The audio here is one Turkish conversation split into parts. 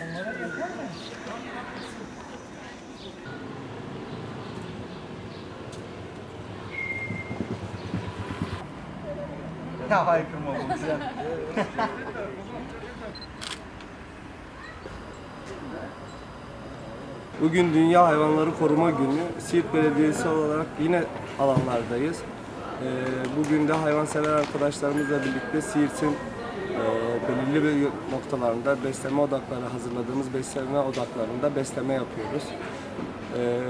Ya haykırma bu güzel. Bugün Dünya Hayvanları Koruma Günü. Siirt Belediyesi olarak yine alanlardayız. Ee, bugün de hayvansever arkadaşlarımızla birlikte Siirt'in belirli bir noktalarında besleme odakları hazırladığımız besleme odaklarında besleme yapıyoruz. Ee,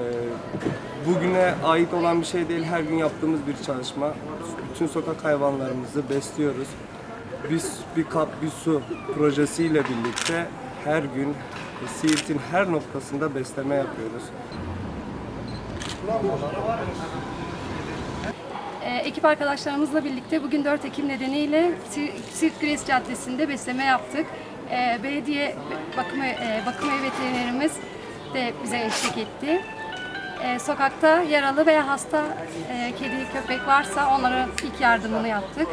Bugüne ait olan bir şey değil, her gün yaptığımız bir çalışma. Bütün sokak hayvanlarımızı besliyoruz. Biz bir kap bir su projesiyle birlikte her gün Siirt'in her noktasında besleme yapıyoruz. Ekip arkadaşlarımızla birlikte bugün 4 Ekim nedeniyle Sir- Siirt Gres Caddesi'nde besleme yaptık. Ee, belediye bakım, e, bakım veterinerimiz de bize eşlik etti. Ee, sokakta yaralı veya hasta e, kedi, köpek varsa onlara ilk yardımını yaptık.